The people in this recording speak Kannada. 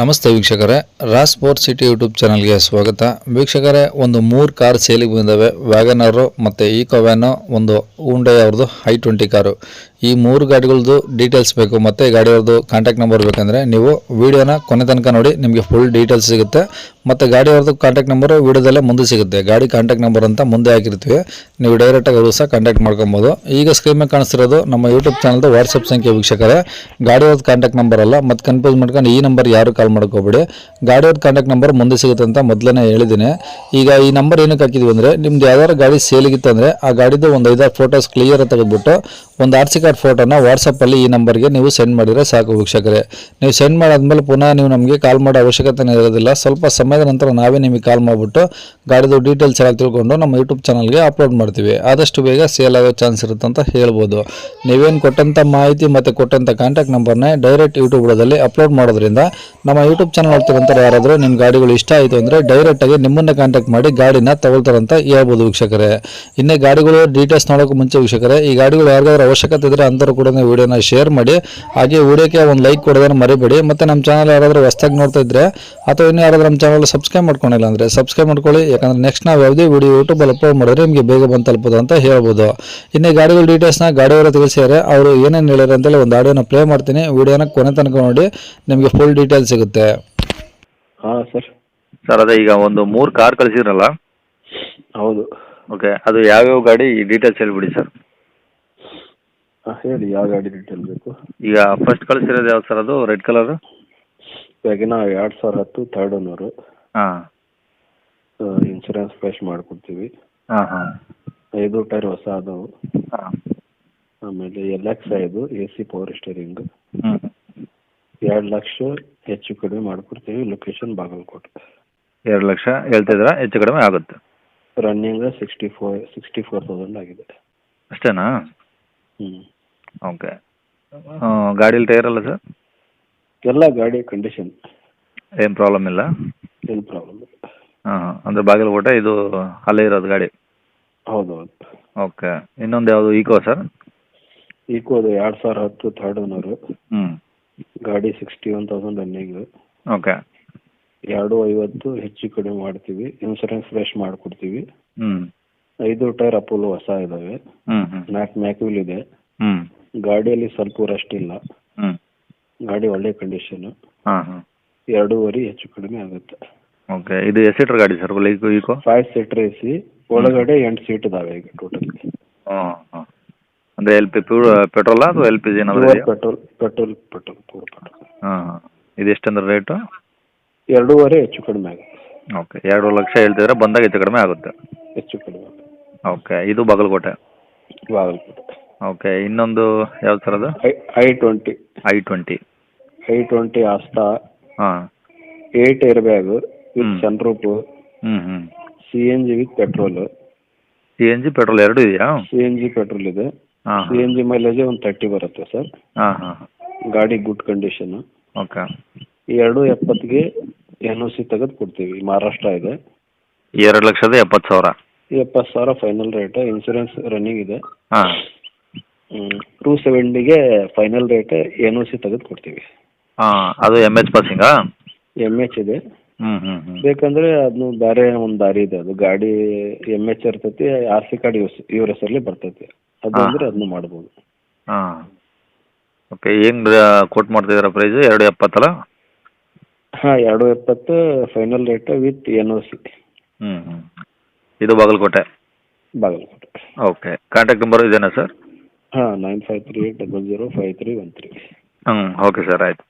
ನಮಸ್ತೆ ವೀಕ್ಷಕರೇ ರಾಸ್ ಸ್ಪೋರ್ಟ್ ಸಿಟಿ ಯೂಟ್ಯೂಬ್ ಚಾನಲ್ಗೆ ಸ್ವಾಗತ. ವೀಕ್ಷಕರೇ, ಒಂದು ಮೂರು ಕಾರ್ ಸೇಲಿಗೆ ಬಂದಿವೆ ವ್ಯಾಗನರು ಮತ್ತು ಈಕೋ ವ್ಯಾನು, ಒಂದು ಉಂಡೈ ಅವ್ರದ್ದು ಹೈ ಟ್ವೆಂಟಿ ಕಾರು. ಈ ಮೂರು ಗಾಡಿಗಳದ್ದು ಡೀಟೇಲ್ಸ್ ಬೇಕು, ಮತ್ತು ಗಾಡಿಯವ್ರದ್ದು ಕಾಂಟ್ಯಾಕ್ಟ್ ನಂಬರ್ ಬೇಕಂದರೆ ನೀವು ವೀಡಿಯೋನ ಕೊನೆ ತನಕ ನೋಡಿ, ನಿಮಗೆ ಫುಲ್ ಡೀಟೇಲ್ಸ್ ಸಿಗುತ್ತೆ. ಮತ್ತು ಗಾಡಿಯವ್ರದ್ದು ಕಾಂಟ್ಯಾಕ್ಟ್ ನಂಬರು ವೀಡಿಯೋದಲ್ಲೇ ಮುಂದೆ ಸಿಗುತ್ತೆ. ಗಾಡಿ ಕಾಂಟ್ಯಾಕ್ಟ್ ನಂಬರ್ ಅಂತ ಮುಂದೆ ಹಾಕಿರ್ತೀವಿ. ನೀವು ಡೈರೆಕ್ಟಾಗಿ ಅವರು ಸಹ ಕಾಂಟ್ಯಾಕ್ಟ್ ಮಾಡ್ಕೊಬೋದು. ಈಗ ಸ್ಕ್ರೀನ್ ಮೇಲೆ ಕಾಣಿಸ್ತಿರೋದು ನಮ್ಮ ಯೂಟ್ಯೂಬ್ ಚಾನಲ್ದು ವಾಟ್ಸಪ್ ಸಂಖ್ಯೆ ವೀಕ್ಷಕರೇ. ಗಾಡಿಯವ್ರದ್ದು ಕಾಂಟ್ಯಾಕ್ಟ್ ನಂಬರ್ ಅಲ್ಲ, ಮತ್ತು ಕನ್ಫ್ಯೂಸ್ ಮಾಡ್ಕೊಂಡು ಈ ನಂಬರ್ ಯಾರು ಕಾಲ್ ಮಾಡ್ಕೋಬೇಡಿ. ಗಾಡಿಯವ್ರದ್ದು ಕಾಂಟ್ಯಾಕ್ಟ್ ನಂಬರ್ ಮುಂದೆ ಸಿಗುತ್ತೆ ಅಂತ ಮೊದಲನೇ ಹೇಳಿದ್ದೀನಿ. ಈಗ ಈ ನಂಬರ್ ಏನಕ್ಕೆ ಹಾಕಿದ್ವಿ ಅಂದರೆ, ನಿಮ್ದು ಯಾವ್ದಾದ್ರು ಗಾಡಿ ಸೇಲಿಗಿತ್ತು ಅಂದರೆ, ಆ ಗಾಡಿದು ಒಂದು ಐದಾರು ಫೋಟೋಸ್ ಕ್ಲಿಯರ್ ತೆಗೆದ್ಬಿಟ್ಟು, ಒಂದು ಆರ್ ಸಿ ಕಾರ್ಡ್ ಫೋಟೋನ ವಾಟ್ಸಪ್ಪಲ್ಲಿ ಈ ನಂಬರ್ಗೆ ನೀವು ಸೆಂಡ್ ಮಾಡಿದರೆ ಸಾಕು ವೀಕ್ಷಕರೇ. ನೀವು ಸೆಂಡ್ ಮಾಡಾದ್ಮೇಲೆ ಪುನಃ ನೀವು ನಮಗೆ ಕಾಲ್ ಮಾಡೋ ಅವಶ್ಯಕತೆ ಇರೋದಿಲ್ಲ. ಸ್ವಲ್ಪ ಸಮಯದ ನಂತರ ನಾವೇ ನಿಮಗೆ ಕಾಲ್ ಮಾಡಿಬಿಟ್ಟು ಗಾಡಿದು ಡೀಟೇಲ್ಸ್ ಎಲ್ಲ ತಿಳ್ಕೊಂಡು ನಮ್ಮ ಯೂಟ್ಯೂಬ್ ಚಾನಲ್ಗೆ ಅಪ್ಲೋಡ್ ಮಾಡ್ತೀವಿ. ಆದಷ್ಟು ಬೇಗ ಸೇಲ್ ಆಗೋ ಚಾನ್ಸ್ ಇರುತ್ತೆ ಅಂತ ಹೇಳ್ಬೋದು. ನೀವೇನು ಕೊಟ್ಟಂಥ ಮಾಹಿತಿ ಮತ್ತು ಕೊಟ್ಟಂಥ ಕಾಂಟ್ಯಾಕ್ಟ್ ನಂಬರ್ನೇ ಡೈರೆಕ್ಟ್ ಯೂಟ್ಯೂಬ್ಗಳಲ್ಲಿ ಅಪ್ಲೋಡ್ ಮಾಡೋದ್ರಿಂದ ನಮ್ಮ ಯೂಟ್ಯೂಬ್ ಚಾನಲ್ ಹೋಗ್ತಿರೋಂಥ ಯಾರಾದರೂ ನಿಮ್ಮ ಗಾಡಿಗಳು ಇಷ್ಟ ಆಯಿತು ಅಂದರೆ ಡೈರೆಕ್ಟಾಗಿ ನಿಮ್ಮನ್ನ ಕಾಂಟ್ಯಾಕ್ಟ್ ಮಾಡಿ ಗಾಡಿನ ತಗೊಳ್ತಾರಂತ ಹೇಳ್ಬೋದು ವೀಕ್ಷಕರೇ. ಇನ್ನೇ ಗಾಡಿಗಳು ಡೀಟೇಲ್ಸ್ ನೋಡೋಕೆ ಮುಂಚೆ ವೀಕ್ಷಕರೇ, ಈ ಗಾಡಿಗಳು ಯಾರಿಗಾದ್ರೂ ಅವಶ್ಯಕತೆ ಇದ್ದರೆ ಅಂಥವ್ರು ಕೂಡ ವಿಡಿಯೋನ ಶೇರ್ ಮಾಡಿ. ಹಾಗೆ ವಿಡಿಯೋಕ್ಕೆ ಒಂದು ಲೈಕ್ ಕೊಡೋದನ್ನು ಮರಿಬೇಡಿ. ಮತ್ತು ನಮ್ಮ ಚಾನಲ್ ಯಾರಾದರೂ ಹೊಸ್ದಾಗಿ ನೋಡ್ತಾ ಇದ್ದರೆ ಅಥವಾ ಇನ್ನೂ ಯಾರಾದರೂ ನಮ್ಮ ಚಾನಲ್ ಸಬ್ಸ್ಕ್ರೈಬ್ ಮಾಡ್ಕೊಂಡಿಲ್ಲ ಅಂದರೆ ಸಬ್ಸ್ಕ್ರೈಬ್ ಮಾಡ್ಕೊಳ್ಳಿ. ಯಾಕಂದರೆ ನೆಕ್ಸ್ಟ್ ನಾವು ಯಾವುದೇ ವಿಡಿಯೋ ಯೂಟ್ಯೂಬಲ್ಲಿ ಅಪ್ಲೋಡ್ ಮಾಡಿದ್ರೆ ನಿಮಗೆ ಬೇಗ ಬಂದು ತಲುಪೋದು ಅಂತ ಹೇಳ್ಬೋದು. ಇನ್ನೇ ಗಾಡಿಗಳ ಡೀಟೇಲ್ಸ್ನ ಗಾಡಿಯವರು ತಿಳಿಸಿದ್ದಾರೆ ಅವರು ಏನೇನು ಹೇಳಿದ್ರು ಅಂತೇಳಿ ಒಂದು ಆಡಿಯೋನ ಪ್ಲೇ ಮಾಡ್ತೀನಿ. ವಿಡಿಯೋನ ಕೊನೆ ತನಕ ನೋಡಿ. ನಿಮಗೆ ಫುಲ್ ಡೀಟೇಲ್ಸ್ ಸಿಗುತ್ತೆ. ಹಾಂ ಸರ್ ಸರ್ ಅದೇ ಈಗ ಒಂದು ಮೂರು ಕಾರ್ ಕಳಿಸಿದ್ರಲ್ಲ? ಹೌದು. ಓಕೆ ಅದು ಯಾವ್ಯಾವ ಗಾಡಿ ಡೀಟೇಲ್ಸ್ ಹೇಳ್ಬಿಡಿ ಸರ್ ಹಾಂ ಹೇಳಿ ಯಾವ ಗಾಡಿ ಡೀಟೇಲ್ ಬೇಕು? ಈಗ ಫಸ್ಟ್ ಕಳಿಸಿರೋದು ಯಾವ್ದು ಸರ್ ಅದು? ರೆಡ್ ಕಲರ್ ಇವಾಗಿನ ಎರಡು ಸಾವಿರ ಹತ್ತು ಥರ್ಡ್ ಓನರು ಹಾಂ. ಇನ್ಸೂರೆನ್ಸ್ ಫ್ರೆಶ್ ಮಾಡಿಕೊಡ್ತೀವಿ. ಹಾಂ ಹಾಂ. ಐದು ಟೈರ್ ಹೊಸ ಅದಾವು. ಹಾಂ. ಆಮೇಲೆ ಎಲ್ ಎಕ್ಸ್ ಐದು ಎ ಸಿ ಪವರ್ ಸ್ಟೇರಿಂಗ್ ಹ್ಞೂ ಎರಡು ಲಕ್ಷ ಹೆಚ್ಚು ಕಡಿಮೆ ಮಾಡಿಕೊಡ್ತೀವಿ ಲೊಕೇಶನ್ ಬಾಗಲಕೋಟೆ. ಎರಡು ಲಕ್ಷ ಹೇಳ್ತಿದ್ದೀರಾ ಹೆಚ್ಚು ಕಡಿಮೆ ಆಗುತ್ತೆ. Running sixty four sixty four thousand ಆಗಿದೆ. ಅಷ್ಟೇನಾ? ಹ್ಞೂ ಓಕೆ ಗಾಡೀಲಿ ಟೈರ್ ಅಲ್ಲ ಸರ್ ಎಲ್ಲ ಗಾಡಿ ಕಂಡೀಷನ್ ಏನು ಪ್ರಾಬ್ಲಮ್ ಇಲ್ಲ? ಏನು ಪ್ರಾಬ್ಲಮ್ ಇಲ್ಲ. ಹಾಂ ಅಂದರೆ ಬಾಗಲಕೋಟೆ ಇದು ಅಲ್ಲೇ ಇರೋದು ಗಾಡಿ? ಹೌದು ಹೌದು ಓಕೆ ಇನ್ನೊಂದು ಯಾವುದು ಈಕೋ ಸರ್ ಈಕೋ ಅದು ಎರಡು ಸಾವಿರ ಹತ್ತು ಥರ್ಡ್ ಓನರ್ ಹ್ಞೂ ಗಾಡಿ sixty one thousand running okay ಎರಡು ಐವತ್ತು ಹೆಚ್ಚು ಕಡಿಮೆ ಮಾಡ್ತೀವಿ. ಇನ್ಸೂರೆನ್ಸ್ ಫ್ರೆಶ್ ಮಾಡಿಕೊಡ್ತೀವಿ. ಹ್ಞೂ ಐದು ಟೈರ್ ಅಪೋಲೋ ಹೊಸ ಇದ್ದಾವೆ ಹ್ಞೂ ಹ್ಞೂ ನಾಲ್ಕು ಮ್ಯಾಕ್ವಿಲ್ ಇದೆ. ಹ್ಞೂ ಗಾಡಿಯಲ್ಲಿ ಸ್ವಲ್ಪ ರಸ್ಟ್ ಇಲ್ಲ. ಹ್ಮ್. ಗಾಡಿ ಒಳ್ಳೆ ಕಂಡೀಷನ್ ಹಾಂ ಹಾಂ. ಎರಡೂವರೆ ಹೆಚ್ಚು ಕಡಿಮೆ ಆಗುತ್ತೆ. ಓಕೆ ಇದು ಎಷ್ಟು ಸೀಟರ್ ಗಾಡಿ sir Eeco Eeco five seater A C ಒಳಗಡೆ ಎಂಟು ಸೀಟ್ ಇದಾವೆ ಈಗ ಟೋಟಲ್ ಹಾಂ ಹಾಂ. ಅಂದರೆ ಎಲ್ ಪಿ ಪ್ಯೂರ್ ಪೆಟ್ರೋಲಾ ಅಥವಾ ಎಲ್ ಪಿ ಜಿ ಏನಾದರೂ ಇದೆಯಾ? Petrol petrol petrol pure petrol ಹಾಂ ಹಾಂ. ಇದು ಎಷ್ಟಂದ್ರೆ ರೇಟು ಎರಡೂವರೆ ಹೆಚ್ಚು ಕಡಿಮೆ ಆಗುತ್ತೆ. ಓಕೆ ಎರಡು ಲಕ್ಷ ಹೇಳ್ತಿದ್ರೆ ಬಂದಾಗ ಹೆಚ್ಚು ಕಡಿಮೆ ಆಗುತ್ತೆ. ಹೆಚ್ಚು ಕಡಿಮೆ ಓಕೆ ಇದು ಬಾಗಲಕೋಟೆ? ಬಾಗಲಕೋಟೆ. ಓಕೆ ಇನ್ನೊಂದು ಯಾವ ಥರದ್ದು I I twenty I twenty I twenty Asta ಹಾಂ. Eight air bag with hmm. Sunroof ಹ್ಞೂ ಹ್ಞೂ C N G with petrol C N G petrol ಎರಡು ಇದೆಯಾ? ಸಿ ಎನ್ ಜಿ ಪೆಟ್ರೋಲ್ ಇದೆ. ಹಾಂ ಸಿ ಎನ್ ಜಿ ಮೈಲೇಜ್ ಒಂದು ತರ್ಟಿ ಬರುತ್ತೆ ಸರ್ ಹಾಂ ಹಾಂ ಗಾಡಿ ಗುಡ್ ಕಂಡೀಷನ್ ಓಕೆ ಎರಡು ಎಪ್ಪತ್ತಿಗೆ ಎನ್ ಒ ಸಿ ತೆಗೆದು ಕೊಡ್ತೀವಿ. ಮಹಾರಾಷ್ಟ್ರ ಇದೆ. ಎರಡು ಲಕ್ಷದ ಎಪ್ಪತ್ತು ಸಾವಿರ. ಎಪ್ಪತ್ತು ಸಾವಿರ ಫೈನಲ್ ರೇಟ್ ಇನ್ಸೂರೆನ್ಸ್ ರನ್ನಿಂಗ್ ಇದೆ. ಹಾಂ. Two ಸೆವೆಂಟಿಗೆ final rate N O C ತೆಗೆದು ಕೊಡ್ತೀವಿ ಹಾಂ ಅದು ಎಂ ಎಚ್ ಪಾಸಿಂಗಾ ಎಂ ಎಚ್ ಇದೆ. ಹ್ಞೂ ಹ್ಞೂ ಹ್ಞೂ ಬೇಕಂದ್ರೆ ಅದನ್ನು ಬೇರೆ ಒಂದು ದಾರಿ ಇದೆ. ಅದು ಗಾಡಿ ಎಂ ಎಚ್ ಇರ್ತೈತಿ ಆರ್ ಸಿ ಕಾರ್ಡ್ ಇವ್ರ ಇವ್ರ ಹೆಸರಲ್ಲಿ ಬರ್ತೈತಿ. ಅದು ಹಾ. ಅಂದ್ರೆ ಅದನ್ನು ಮಾಡ್ಬೋದು. ಹಾಂ. ಓಕೆ ಏನು ಕೊಟ್ ಮಾಡ್ತಿದ್ದೀರಾ ಪ್ರೈಸ್ ಎರಡು ಎಪ್ಪತ್ತಲ್ಲ? ಹಾಂ ಎರಡು ಎಪ್ಪತ್ತು final rate with N O C ಹ್ಞೂ ಹ್ಞೂ ಇದು Bagalkot? Bagalkot. Okay contact number ಇದೇನಾ ಸರ್ ಹಾಂ nine five three double zero five three one three ಹ್ಞೂ ಓಕೆ ಸರ್ ಆಯ್ತು.